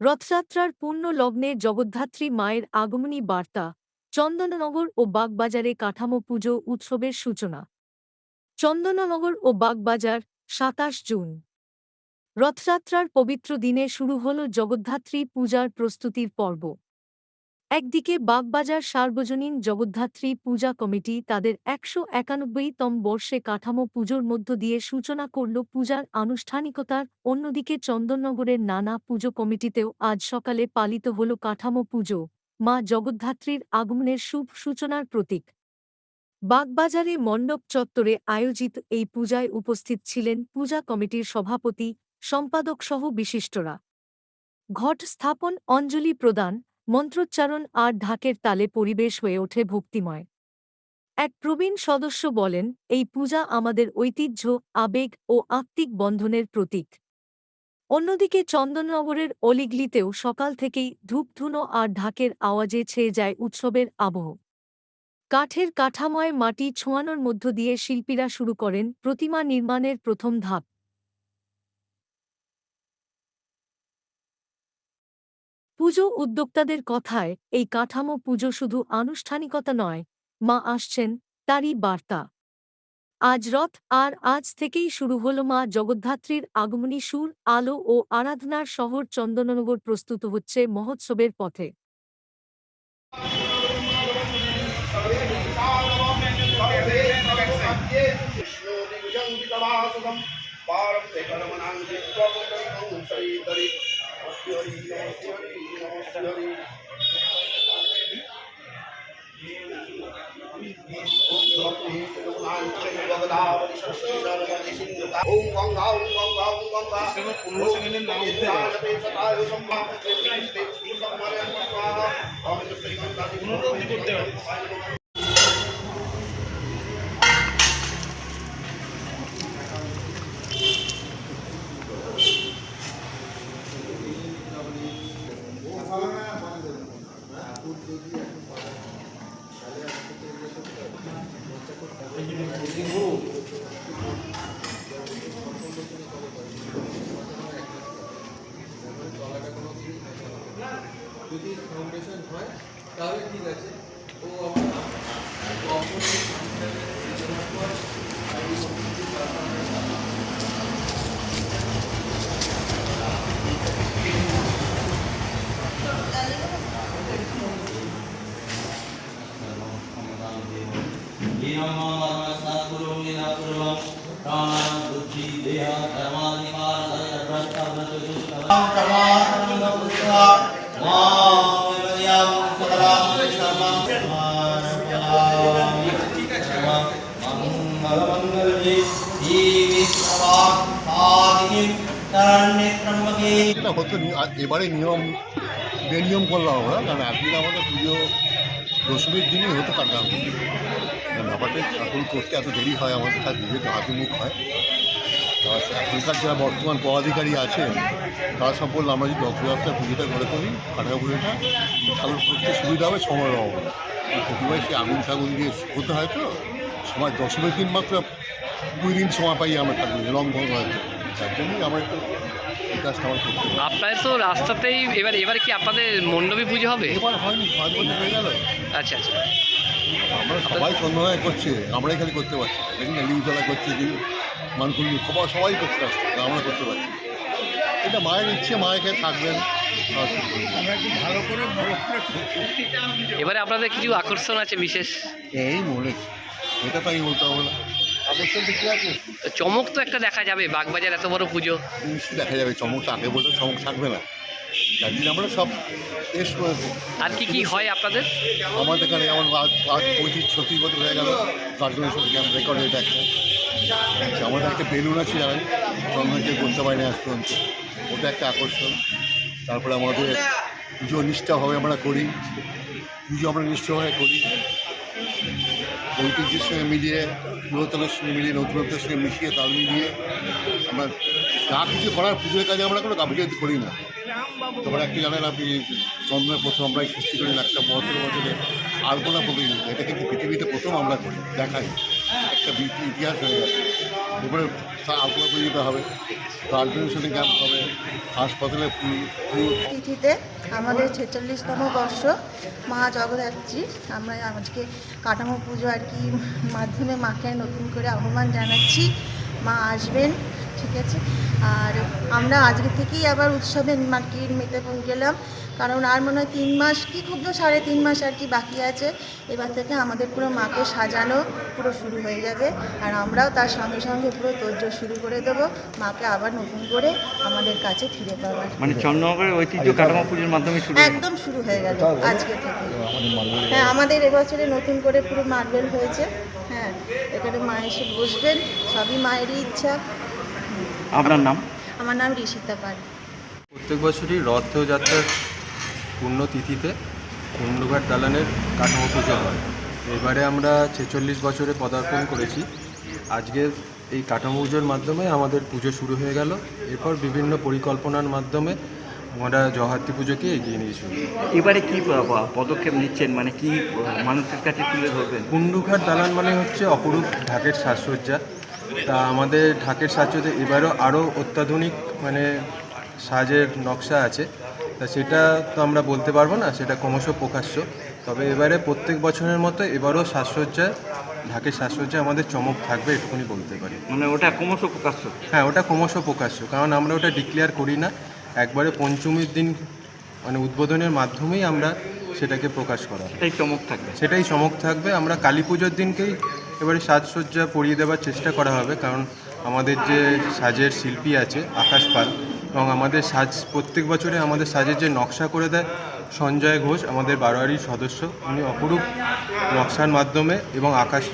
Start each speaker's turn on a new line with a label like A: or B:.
A: রথযাত্রার পূর্ণ লগ্নে জগদ্ধাত্রী মায়ের আগমনী বার্তা, চন্দননগর ও বাগবাজারে কাঠামো পুজো উৎসবের সূচনা। চন্দননগর ও বাগবাজার, সাতাশ জুন। রথযাত্রার পবিত্র দিনে শুরু হল জগদ্ধাত্রী পূজার প্রস্তুতির পর্ব। একদিকে বাগবাজার সার্বজনীন জগদ্ধাত্রী পূজা কমিটি তাদের একশো একানব্বইতম বর্ষে কাঠামো পুজোর মধ্য দিয়ে সূচনা করল পূজার আনুষ্ঠানিকতার, অন্যদিকে চন্দননগরের নানা পুজো কমিটিতেও আজ সকালে পালিত হল কাঠামো পুজো, মা জগদ্ধাত্রীর আগমনের শুভ সূচনার প্রতীক। বাগবাজারে মণ্ডপ চত্বরে আয়োজিত এই পূজায় উপস্থিত ছিলেন পূজা কমিটির সভাপতি সম্পাদকসহ বিশিষ্টরা। ঘট স্থাপন অঞ্জলি প্রদান মন্ত্রোচ্চারণ আর ঢাকের তালে পরিবেশ হয়ে ওঠে ভক্তিময়। এক প্রবীণ সদস্য বলেন, এই পূজা আমাদের ঐতিহ্য, আবেগ ও আত্মিক বন্ধনের প্রতীক। অন্যদিকে চন্দননগরের অলিগলিতেও সকাল থেকেই ধূপধুনো আর ঢাকের আওয়াজে ছেয়ে যায় উৎসবের আবহ। কাঠের কাঠাময় মাটি ছোঁয়ানোর মধ্য দিয়ে শিল্পীরা শুরু করেন প্রতিমা নির্মাণের প্রথম ধাপ। পুজো উদ্যোক্তাদের কথায়, এই কাঠামো পুজো শুধু আনুষ্ঠানিকতা নয়, মা আসছেন তারই বার্তা। আজ রথ, আর আজ থেকেই শুরু হল মা জগদ্ধাত্রীর আগমনী সুর, আলো ও আরাধনার শহর চন্দননগর প্রস্তুত হচ্ছে মহোৎসবের পথে।
B: ওম গঙ্গা ওম গঙ্গা ওম গঙ্গা পনেরো সেকেন্ডের নাম উঠতে পনেরো অবধি করতে হবে
C: যদি ফাউন্ডেশন হয় তাহলে ঠিক আছে। ও আমার অপরে
D: নি- আর এবারে নিয়ম, বেনিয়ম করলাম আমরা, কারণ একদিন আমাদের পুজো দশমীর দিনই হতো কাটলাম ব্যাপারটা এখন করতে এত দেরি হয় আমাদের থাকবে যেহেতু হাতে মুখ হয়। এখনকার যারা বর্তমান পদাধিকারী আছেন তারা সব বলল আমরা যদি রথযাত্রা পুজোটা করে করি কাটা পুজোটা তাহলে করতে সুবিধা হবে, সময় হবে। প্রতিবার সে আগুন টাগুন দিয়ে হতে হয় তো, সময় দশমীর দিন মাত্র দুই দিন সময় পাই আমরা থাকব রং ভং হয়তো তার জন্যই আমার একটু আমার
E: আপনাদের তো রাস্তাতেই এবার এবারে কি আপনাদের মণ্ডপী পুজো হবে?
D: এবার হয়নি পাঁচ বছর হয়ে গেল।
E: আচ্ছা আচ্ছা।
D: আমরা সবাই করছে আমরাই খালি করতে পারছি না। দেখুন না লিউতলা করছে মানকুন্ডি সবাই সবাই করতে পারছে আমরা করতে পারছি এটা মায়ের ইচ্ছে মায়ের কাছে থাকবেন?
E: এবারে আপনাদের কিছু আকর্ষণ আছে বিশেষ?
D: এই মনে এটা তো আমি বলতে হবে না। তো
E: তো চমক তো একটা দেখা যাবে বাগবাজার এত বড় পুজো।
D: নিশ্চয়ই দেখা যাবে চমকটা আগে বলতে চমক থাকবে না। আমরা সব
E: আর কি কি হয় আপনাদের?
D: আমাদের এখানে যেমন আজ পঁচিশ ছত্রিশ বছর হয়ে গেল কার্টুনের ক্যাম্প রেকর্ড এটা একটা আমাদের একটা বেলুন আছে জানেন চন্দ্রকে করতে পারি না আজ পর্যন্ত ওটা একটা আকর্ষণ। তারপরে আমাদের পুজো নিষ্ঠাভাবে আমরা করি। পুজো আমরা নিষ্ঠাভাবে করি। ঐতিহ্যের সঙ্গে মিলিয়ে পুরাতনের সঙ্গে মিলিয়ে নতুনত্বের সঙ্গে মিশিয়ে তাল মিলিয়ে আমরা যা কিছু করার পুজোর কাজে আমরা কোনো গাফিলতি করি না। তারপরে একটা জানেন আপনি চন্দ্রের প্রথম আমরাই সৃষ্টি করি একটা বছর বছরে আলপনা প্রতিযোগিতা এটা কিন্তু পৃথিবীতে প্রথম আমরা করি, দেখাই। একটা ইতিহাস হয়ে গেছে। তা আলপনা প্রতিযোগিতা হবে ব্লাড ডোনেশনে ক্যাম্প হবে, হাসপাতালে
F: তিথিতে আমাদের ছেচল্লিশতম বর্ষ মা জগদ্ধাত্রী আমরা আজকে কাঠামো পুজো আর কি মাধ্যমে মাকে নতুন করে আহ্বান জানাচ্ছি। মা আসবেন, ঠিক আছে? আর আমরা আজকে থেকেই আবার উৎসবে আর কি মেতে গেলাম। কারণ আর মনে হয় তিন মাস কি খুব তো সাড়ে তিন মাস আর কি বাকি আছে এবার থেকে আমাদের পুরো মাকে সাজানো পুরো শুরু হয়ে যাবে। আর আমরাও তার সঙ্গে সঙ্গে পুরো তোরজোর শুরু করে দেবো মাকে আবার নতুন করে আমাদের কাছে ফিরে পাওয়ার।
G: মানে চন্দ্রনগরের ঐতিহ্য কাঠামো পুজোর মাধ্যমে শুরু
F: একদম শুরু হয়ে গেল আজকে থেকে। হ্যাঁ আমাদের এবছরে নতুন করে পুরো মার্বেল হয়েছে। হ্যাঁ এখানে মা এসে বসবেন সবই মায়েরই ইচ্ছা।
G: আপনার নাম?
F: আমার নাম ঋষিতা পাল।
C: প্রত্যেক বছরই রথযাত্রার পুণ্যতিথিতে কুণ্ডঘাট দালানের কাঠামো পুজো হয়। এবারে আমরা ছেচল্লিশ বছরে পদার্পণ করেছি। আজকে এই কাঠামো পুজোর মাধ্যমে আমাদের পুজো শুরু হয়ে গেল। এরপর বিভিন্ন পরিকল্পনার মাধ্যমে আমরা জহার্তি পুজোকে এগিয়ে নিয়ে চলি
G: এবারে কি পদক্ষেপ নিচ্ছেন? মানে কি মানুষের কাছে তুলে ধরবেন?
C: কুণ্ডুঘাট দালান মানে হচ্ছে অপরূপ ঢাকের সাজসজ্জা। তা আমাদের ঢাকের সাজসজ্জা এবারও আরও অত্যাধুনিক মানে সাজের নকশা আছে। তা সেটা তো আমরা বলতে পারব না সেটা ক্রমশ প্রকাশ্য। তবে এবারে প্রত্যেক বছরের মতো এবারও সাজসজ্জায় ঢাকের সাজসজ্জায় আমাদের চমক থাকবে এটুকুনি বলতে পারি।
G: মানে ওটা ক্রমশ প্রকাশ্য?
C: হ্যাঁ ওটা ক্রমশ প্রকাশ্য কারণ আমরা ওটা ডিক্লেয়ার করি না। একবারে পঞ্চমীর দিন মানে উদ্বোধনের মাধ্যমেই আমরা সেটাকে প্রকাশ করা
G: এই চমক থাকবে।
C: সেটাই চমক থাকবে। আমরা কালী পুজোর দিনকেই এবারে সাজসজ্জা পরিয়ে দেওয়ার চেষ্টা করা হবে কারণ আমাদের যে সাজের শিল্পী আছে আকাশ পাল এবং আমাদের সাজ প্রত্যেক বছরে আমাদের সাজের যে নকশা করে দেয় সঞ্জয় ঘোষ আমাদের বারোয়ারির সদস্য উনি অপরূপ নকশার মাধ্যমে এবং আকাশ